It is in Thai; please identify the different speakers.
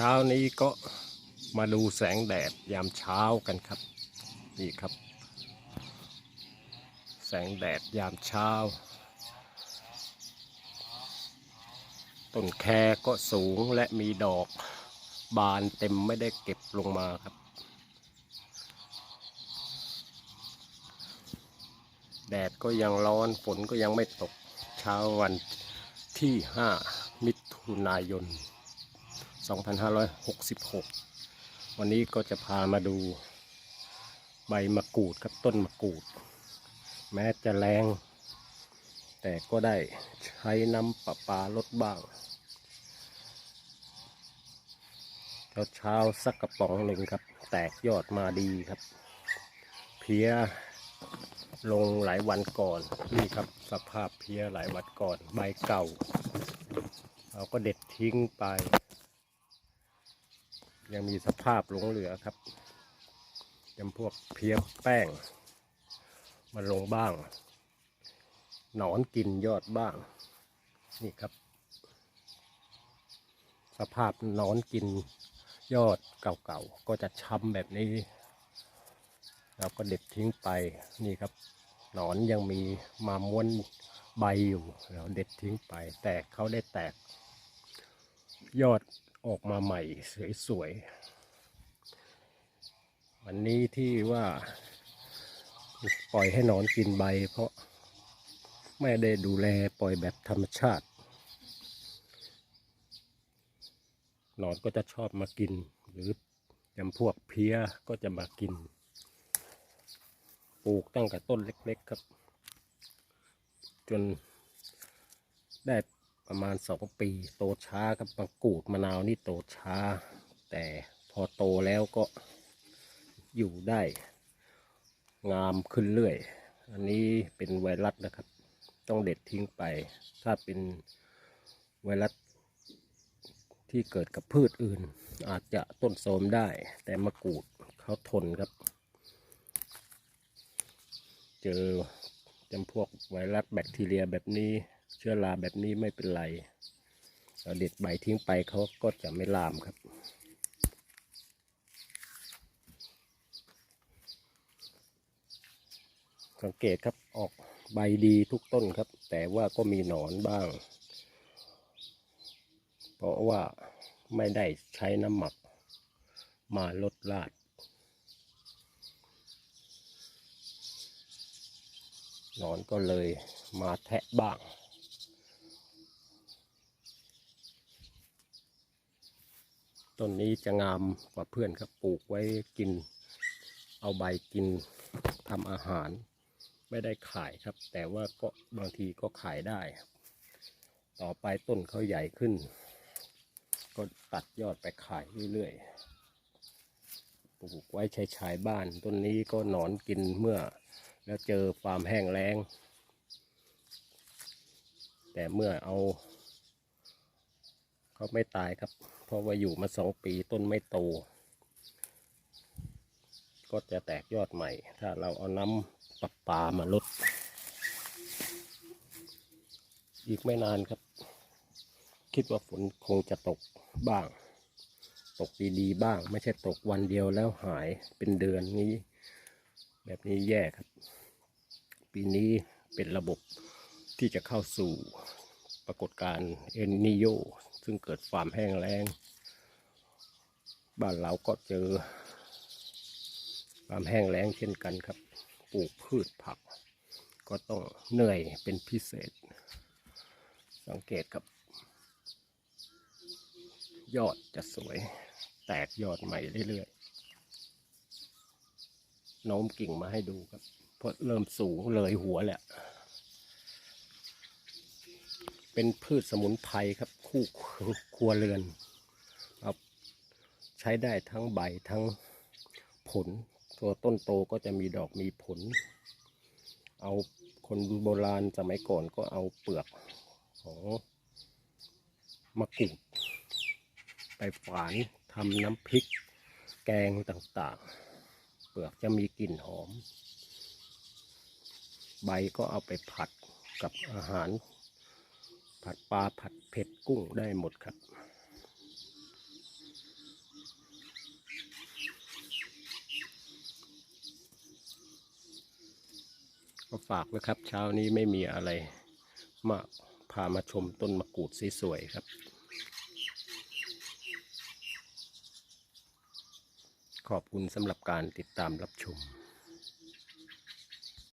Speaker 1: ช้านี้ก็มาดูแสงแดดยามเช้ากันครับ นี่ครับ แสงแดดยามเช้า ต้นแคก็สูงและมีดอก บานเต็มไม่ได้เก็บลงมาครับ แดดก็ยังร้อนฝนก็ยังไม่ตกเช้าวันที่ 5 มิถุนายน 2566 วันนี้ก็จะพามาดูใบมะกรูดครับต้นมะกรูด แม้จะแรง แต่ก็ได้ใช้น้ำประปาลดบ้างเช้าเช้าสักกระป๋องหนึ่งครับ แตกยอดมาดีครับ เพียลงหลายวันก่อนนี่ครับสภาพเพียหลายวันก่อนใบเก่า เราก็เด็ดทิ้งไป ยังมีสภาพหลงเหลือครับจำพวกเพียแป้งมาลงบ้าง หนอนกินยอดบ้าง นี่ครับ สภาพหนอนกินยอดเก่าๆ ก็จะช้ำแบบนี้เราก็เด็ดทิ้งไปนี่ครับ หนอนยังมีมาม้วนใบอยู่เราเด็ดทิ้งไป แต่เขาได้แตก ยอด ออกมาใหม่สวยๆวันนี้ที่ว่า ปล่อยให้นอนกินใบ เพราะไม่ได้ดูแลปล่อยแบบธรรมชาติหนอนก็จะชอบมากิน หรือจำพวกเพี้ยก็จะมากิน ปลูกตั้งแต่ต้นเล็ก ๆครับ จนได้ ประมาณสองปี โตช้าครับมะกรูดมะนาวนี่โตช้า แต่พอโตแล้วก็อยู่ได้ งามขึ้นเรื่อย อันนี้เป็นไวรัสนะครับ ต้องเด็ดทิ้งไป ถ้าเป็นไวรัสที่เกิดกับพืชอื่น อาจจะต้นโทรมได้ แต่มะกรูดเขาทนครับ เจอจำพวกไวรัสแบคทีเรียแบบนี้ เชื้อราแบบนี้ไม่เป็นไรเราเด็ดใบทิ้งไปเขาก็จะไม่ลามครับ สังเกตครับออกใบดีทุกต้นครับ แต่ว่าก็มีหนอนบ้าง เพราะว่าไม่ได้ใช้น้ำหมักมาลดลาด หนอนก็เลยมาแทะบ้าง ต้นนี้จะงามกว่าเพื่อนครับ ปลูกไว้กิน เอาใบกินทำอาหาร ไม่ได้ขายครับ แต่ว่าก็บางทีก็ขายได้ ต่อไปต้นเขาใหญ่ขึ้น ก็ตัดยอดไปขายเรื่อยๆ ปลูกไว้ใช้ชายบ้าน ต้นนี้ก็หนอนกินเมื่อ แล้วเจอความแห้งแล้ง แต่เมื่อเอา เขาไม่ตายครับ เพราะว่าอยู่มาสองปีต้นไม่โต ก็จะแตกยอดใหม่ ถ้าเราเอาน้ำประปามาลด อีกไม่นานครับ คิดว่าฝนคงจะตกบ้าง ตกดีๆบ้าง ไม่ใช่ตกวันเดียวแล้วหายเป็นเดือนนี้ แบบนี้แย่ครับ ปีนี้เป็นระบบที่จะเข้าสู่ปรากฏการณ์เอลนิโย ซึ่งเกิดความแห้งแล้ง บ้านเราก็เจอ ความแห้งแล้งเช่นกันครับ ปลูกพืชผัก ก็ต้องเหนื่อยเป็นพิเศษ สังเกตครับ ยอดจะสวย แตกยอดใหม่เรื่อยๆโน้มกิ่งมาให้ดูครับเพราะเริ่มสูงเลยหัวแหละ เป็นพืชสมุนไพรครับ คู่ครัวเรือนครับใช้ได้ทั้งใบทั้งผล ตัวต้นโตก็จะมีดอกมีผล เอาคนโบราณสมัยก่อนก็เอาเปลือกของมะกรูดไปฝานทำน้ำพริก แกงต่างๆ เปลือกจะมีกลิ่นหอม ใบก็เอาไปผัดกับอาหาร ผัดปลาผัดเผ็ดกุ้งได้หมดครับ ก็ฝากนะครับ เช้านี้ไม่มีอะไรมากพามาชมต้นมะกรูดสวยๆครับ ขอบคุณสำหรับการติดตามรับชม